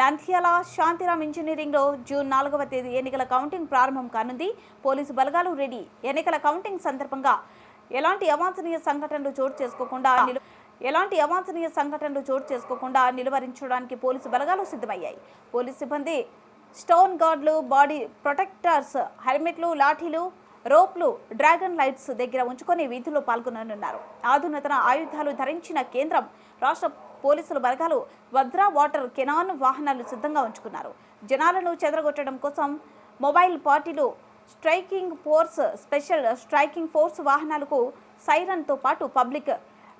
నంద్యాల శాంతిరామ్ ఇంజనీరింగ్లో జూన్ నాలుగవ తేదీ ఎన్నికల కౌంటింగ్ ప్రారంభం కానుంది. పోలీసు బలగాలు రెడీ. ఎన్నికల కౌంటింగ్ సందర్భంగా ఎలాంటి అవాంఛనీయ సంఘటనలు చోటు చేసుకోకుండా నిలు- ఎలాంటి అవాంఛనీయ సంఘటనలు చోటు చేసుకోకుండా నిలువరించడానికి పోలీసు బలగాలు సిద్ధమయ్యాయి. పోలీసు సిబ్బంది స్టోన్ గార్డ్లు బాడీ ప్రొటెక్టర్స్ హెల్మెట్లు లాఠీలు రోప్లు డ్రాగన్ లైట్స్ దగ్గర ఉంచుకొని వీధిలో పాల్గొననున్నారు. ఆధునతన ఆయుధాలు ధరించిన కేంద్రం రాష్ట్ర పోలీసుల బలగాలు వద్రా వాటర్ కెనాన్ వాహనాలు సిద్ధంగా ఉంచుకున్నారు. జనాలను చెదరగొట్టడం కోసం మొబైల్ పార్టీలు striking force special striking force వాహనాలకు సైరన్తో పాటు పబ్లిక్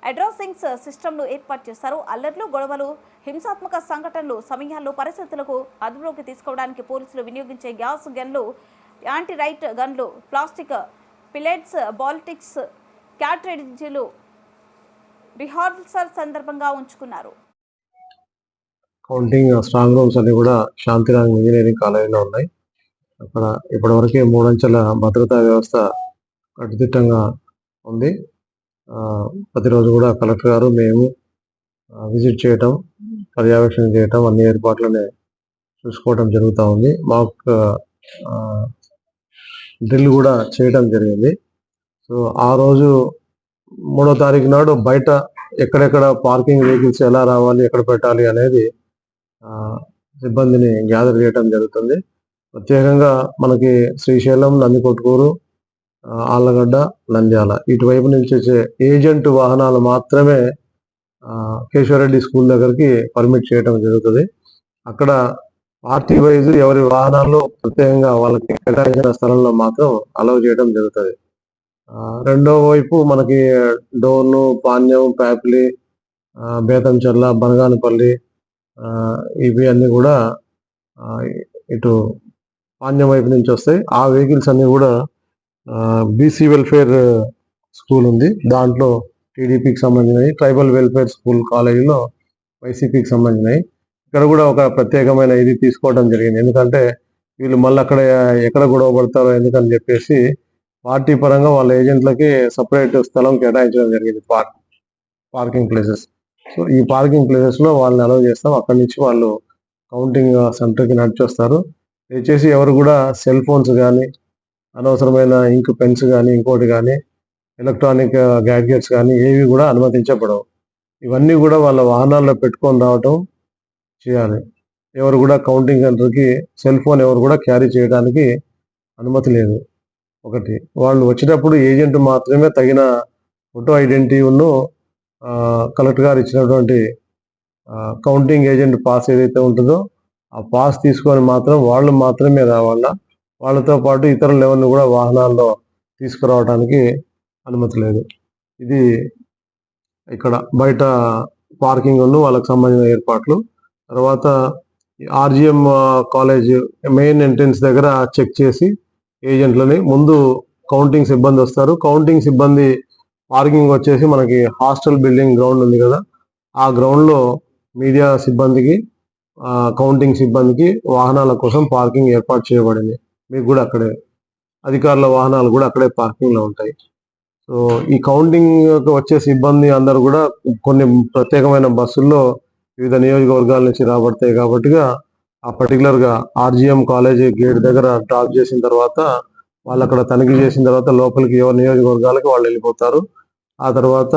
అడ్రసింగ్స్ సిస్టమ్ను ఏర్పాటు చేశారు. అల్లర్లు గొడవలు హింసాత్మక సంఘటనలు సమయాల్లో పరిస్థితులకు అదుపులోకి తీసుకోవడానికి పోలీసులు వినియోగించే గ్యాస్ గన్లు యాంటీ రైట్ గన్లు ప్లాస్టిక్ పిలెట్స్ బాల్టిక్స్ క్యాట్రేజీలు రిహార్సల్ సందర్భంగా ఉంచుకున్నారు. కౌంటింగ్ స్ట్రాంగ్ రూమ్స్ అన్ని కూడా శాంతిరామ్ ఇంజనీరింగ్ కాలేజీలో ఉన్నాయి. అక్కడ ఇప్పటివరకే మూడంచెల భద్రతా వ్యవస్థ కట్టుదిట్టంగా ఉంది. ప్రతిరోజు కూడా కలెక్టర్ గారు మేము విజిట్ చేయటం పర్యవేక్షణ చేయటం అన్ని ఏర్పాట్లనే చూసుకోవటం జరుగుతూ ఉంది. మాకు డ్రిల్ కూడా చేయటం జరిగింది. సో ఆ రోజు మూడో తారీఖు నాడు బయట ఎక్కడెక్కడ పార్కింగ్ వెహికల్స్ ఎలా రావాలి ఎక్కడ పెట్టాలి అనేది ఆ, సిబ్బందిని గ్యాదర్ చేయడం జరుగుతుంది. ప్రత్యేకంగా మనకి శ్రీశైలం నందికొట్కూరు ఆళ్ళగడ్డ నంద్యాల ఇటువైపు నుంచి వచ్చే ఏజెంట్ వాహనాలు మాత్రమే ఆ, కేశవరెడ్డి స్కూల్ దగ్గరికి పర్మిట్ చేయడం జరుగుతుంది. అక్కడ పార్టీ వైజ్ ఎవరి వాహనాల్లో ప్రత్యేకంగా వాళ్ళకి కేటాయించిన స్థలంలో మాత్రం అలవ్ చేయడం జరుగుతుంది. రెండో వైపు మనకి డోర్ను పాణ్యం ప్యాపిలి ఆ, బేతంచెర్ల బనగానపల్లి ఇవి అన్నీ కూడా ఇటు పాణ్యం వైపు నుంచి వస్తాయి. ఆ వెహికల్స్ అన్నీ కూడా బీసీ వెల్ఫేర్ స్కూల్ ఉంది. దాంట్లో టీడీపీకి సంబంధించినవి ట్రైబల్ వెల్ఫేర్ స్కూల్ కాలేజీలో వైసీపీకి సంబంధించినవి. ఇక్కడ కూడా ఒక ప్రత్యేకమైన ఇది తీసుకోవడం జరిగింది. ఎందుకంటే వీళ్ళు మళ్ళీ అక్కడ ఎక్కడ గొడవ పడతారో ఎందుకని చెప్పేసి పార్టీ పరంగా వాళ్ళ ఏజెంట్లకి సపరేట్ స్థలం కేటాయించడం జరిగింది పార్క్ పార్కింగ్ ప్లేసెస్ సో ఈ పార్కింగ్ ప్లేసెస్లో వాళ్ళని అలౌ చేస్తాం. అక్కడి నుంచి వాళ్ళు కౌంటింగ్ సెంటర్కి నడిచొస్తారు దయచేసి ఎవరు కూడా సెల్ ఫోన్స్ కానీ అనవసరమైన ఇంక్ పెన్స్ కానీ ఇంకోటి కానీ ఎలక్ట్రానిక్ గ్యాడ్జెట్స్ కానీ ఏవి కూడా అనుమతించబడవు. ఇవన్నీ కూడా వాళ్ళ వాహనాల్లో పెట్టుకొని రావటం చేయాలి. ఎవరు కూడా కౌంటింగ్ సెంటర్కి సెల్ ఫోన్ ఎవరు కూడా క్యారీ చేయడానికి అనుమతి లేదు. ఒకటి. వాళ్ళు వచ్చేటప్పుడు ఏజెంట్ మాత్రమే తగిన ఫోటో ఐడెంటిటీ ఉన్ను కలెక్టర్ గారు ఇచ్చినటువంటి కౌంటింగ్ ఏజెంట్ పాస్ ఏదైతే ఉంటుందో ఆ పాస్ తీసుకొని మాత్రం వాళ్ళు మాత్రమే రావాలా? వాళ్ళతో పాటు ఇతరులు ఎవరిని కూడా వాహనాల్లో తీసుకురావడానికి అనుమతి లేదు. ఇది ఇక్కడ బయట పార్కింగ్ వాళ్ళకి సంబంధించిన ఏర్పాట్లు. తర్వాత ఆర్జిఎం కాలేజ్ మెయిన్ ఎంట్రన్స్ దగ్గర చెక్ చేసి ఏజెంట్లని ముందు కౌంటింగ్ సిబ్బంది వస్తారు. కౌంటింగ్ సిబ్బంది పార్కింగ్ వచ్చేసి మనకి హాస్టల్ బిల్డింగ్ గ్రౌండ్ ఉంది కదా. ఆ గ్రౌండ్లో మీడియా సిబ్బందికి కౌంటింగ్ సిబ్బందికి వాహనాల కోసం పార్కింగ్ ఏర్పాటు చేయబడింది. మీకు కూడా అక్కడే అధికారుల వాహనాలు కూడా అక్కడే పార్కింగ్లో ఉంటాయి. సో ఈ కౌంటింగ్ వచ్చే సిబ్బంది అందరూ కూడా కొన్ని ప్రత్యేకమైన బస్సుల్లో వివిధ నియోజకవర్గాల నుంచి రాబడతాయి కాబట్టిగా ఆ పర్టికులర్గా ఆర్జిఎం కాలేజ్ గేట్ దగ్గర డ్రాప్ చేసిన తర్వాత వాళ్ళు అక్కడ తనిఖీ చేసిన తర్వాత లోపలికి ఎవరి నియోజకవర్గాలకి వాళ్ళు వెళ్ళిపోతారు. ఆ తర్వాత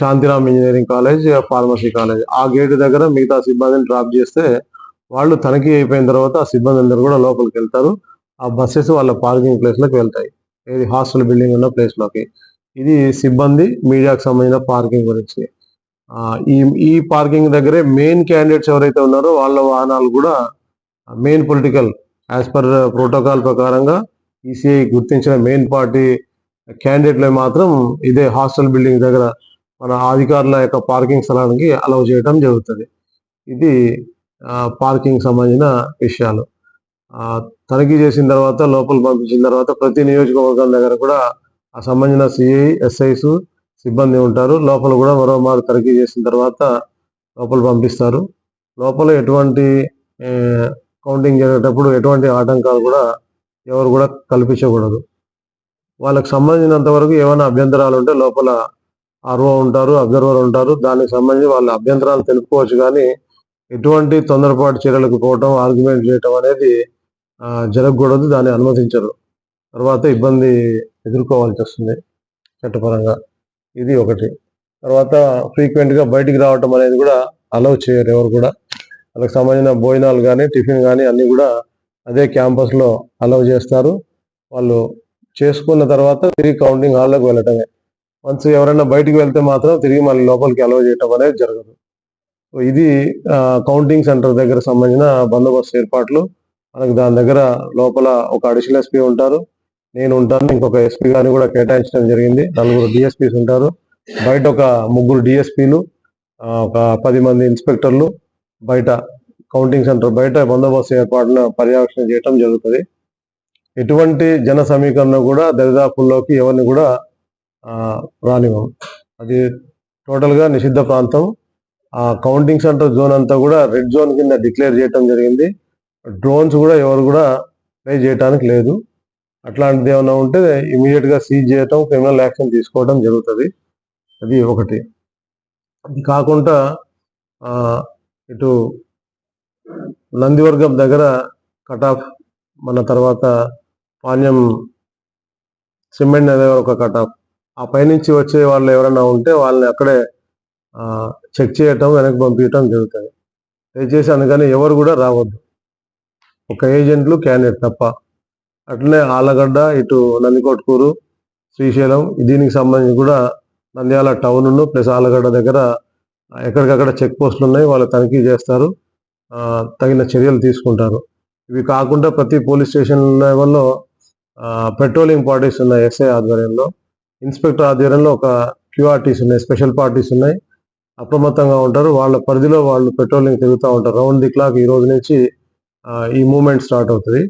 Shantiram engineering college pharmacy college ఆ గేట్ దగ్గర మిగతా సిబ్బందిని డ్రాప్ చేస్తే వాళ్ళు తనిఖీ అయిపోయిన తర్వాత ఆ సిబ్బంది అందరూ కూడా లోపలికి వెళ్తారు. ఆ బస్సెస్ వాళ్ళ పార్కింగ్ ప్లేస్లోకి వెళ్తాయి. ఏది హాస్టల్ బిల్డింగ్ ఉన్న ప్లేస్లోకి. ఇది సిబ్బంది మీడియాకు సంబంధించిన పార్కింగ్ గురించి. ఈ ఈ పార్కింగ్ దగ్గరే మెయిన్ క్యాండిడేట్స్ ఎవరైతే ఉన్నారో వాళ్ళ వాహనాలు కూడా main political as per protocol ప్రకారంగా ఈసీఐ గుర్తించిన మెయిన్ పార్టీ క్యాండిడేట్లు మాత్రం ఇదే హాస్టల్ బిల్డింగ్ దగ్గర మన అధికారుల యొక్క పార్కింగ్ స్థలానికి అలౌ చేయడం జరుగుతుంది. ఇది పార్కింగ్ సంబంధించిన విషయాలు. ఆ, తనిఖీ చేసిన తర్వాత లోపల పంపించిన తర్వాత ప్రతి నియోజకవర్గం దగ్గర కూడా ఆ సంబంధించిన సిఐ ఎస్ఐస్ సిబ్బంది ఉంటారు. లోపల కూడా మరో మారు తనిఖీ చేసిన తర్వాత లోపల పంపిస్తారు. లోపల ఎటువంటి కౌంటింగ్ జరిగేటప్పుడు ఎటువంటి ఆటంకాలు కూడా ఎవరు కూడా కల్పించకూడదు. వాళ్ళకి సంబంధించినంత వరకు ఏమైనా అభ్యంతరాలు ఉంటే లోపల ఆర్ఓ ఉంటారు అబ్జర్వర్ ఉంటారు. దానికి సంబంధించి వాళ్ళ అభ్యంతరాలు తెలుపుకోవచ్చు కానీ ఎటువంటి తొందరపాటు చర్యలకు పోవటం ఆర్గ్యుమెంట్ చేయటం అనేది జరగకూడదు. దాన్ని అనుమతించరు. తర్వాత ఇబ్బంది ఎదుర్కోవాల్సి వస్తుంది చట్టపరంగా. ఇది ఒకటి. తర్వాత ఫ్రీక్వెంట్గా గా బయటికి రావటం అనేది కూడా అలౌ చేయరు ఎవరు కూడా. వాళ్ళకి సంబంధించిన భోజనాలు కానీ టిఫిన్ కానీ అన్ని కూడా అదే క్యాంపస్లో లో అలౌ చేస్తారు. వాళ్ళు చేసుకున్న తర్వాత తిరిగి కౌంటింగ్ హాల్లోకి వెళ్ళటమే. వన్స్ ఎవరైనా బయటికి వెళ్తే మాత్రం తిరిగి మళ్ళీ లోపలికి అలౌ చేయటం అనేది జరగదు. ఇది కౌంటింగ్ సెంటర్ దగ్గర సంబంధించిన బందోబస్తు ఏర్పాట్లు. మనకు దాని దగ్గర లోపల ఒక అడిషనల్ ఎస్పీ ఉంటారు. నేను ఉంటాను. ఇంకొక ఎస్పీ గారిని కూడా కేటాయించడం జరిగింది. నలుగురు డిఎస్పీస్ ఉంటారు. బయట ఒక ముగ్గురు డిఎస్పీలు ఒక పది మంది ఇన్స్పెక్టర్లు బయట కౌంటింగ్ సెంటర్ బయట బందోబస్తు ఏర్పాటును పర్యవేక్షణ చేయటం జరుగుతుంది. ఎటువంటి జన సమీకరణ కూడా దరిదాపుల్లోకి ఎవరిని కూడా రానివ్వం అది టోటల్గా నిషిద్ధ ప్రాంతం. ఆ కౌంటింగ్ సెంటర్ జోన్ అంతా కూడా రెడ్ జోన్ కింద డిక్లేర్ చేయటం జరిగింది. డ్రోన్స్ కూడా ఎవరు కూడా ప్లే చేయడానికి లేదు. అట్లాంటిది ఏమైనా ఉంటే ఇమీడియట్గా సీజ్ చేయటం క్రిమినల్ యాక్షన్ తీసుకోవడం జరుగుతుంది. అది ఒకటి. అది కాకుండా ఇటు నందివర్గం దగ్గర కట్ ఆఫ్ మన తర్వాత పాణ్యం సిమెంట్ అనేది ఒక కట్ ఆఫ్ ఆ పైనుంచి వచ్చే వాళ్ళు ఎవరైనా ఉంటే వాళ్ళని అక్కడే చెక్ చేయటం వెనక్కి పంపించటం జరుగుతుంది. దయచేసి అందుకని ఎవరు కూడా రావద్దు. ఒక ఏజెంట్లు క్యాండిడేట్ తప్ప. అట్లనే ఆలగడ్డ ఇటు నందికొట్కూరు శ్రీశైలం దీనికి సంబంధించి కూడా నంద్యాల టౌన్ ప్లస్ ఆలగడ్డ దగ్గర ఎక్కడికక్కడ చెక్ పోస్టులు ఉన్నాయి వాళ్ళు తనిఖీ చేస్తారు. తగిన చర్యలు తీసుకుంటారు. ఇవి కాకుండా ప్రతి పోలీస్ స్టేషన్ లెవెల్లో పెట్రోలింగ్ పార్టీస్ ఉన్నాయి ఎస్ఐ ఆధ్వర్యంలో. ఇన్స్పెక్టర్ ఆధ్వర్యంలో ఒక క్యూఆర్టీస్ ఉన్నాయి స్పెషల్ పార్టీస్ ఉన్నాయి. అప్రమత్తంగా ఉంటారు. వాళ్ళ పరిధిలో వాళ్ళు పెట్రోలింగ్ తిరుగుతూ ఉంటారు. రౌండ్ ది క్లాక్ ఈ రోజు నుంచి ఈ మూమెంట్ స్టార్ట్ అవుతుంది.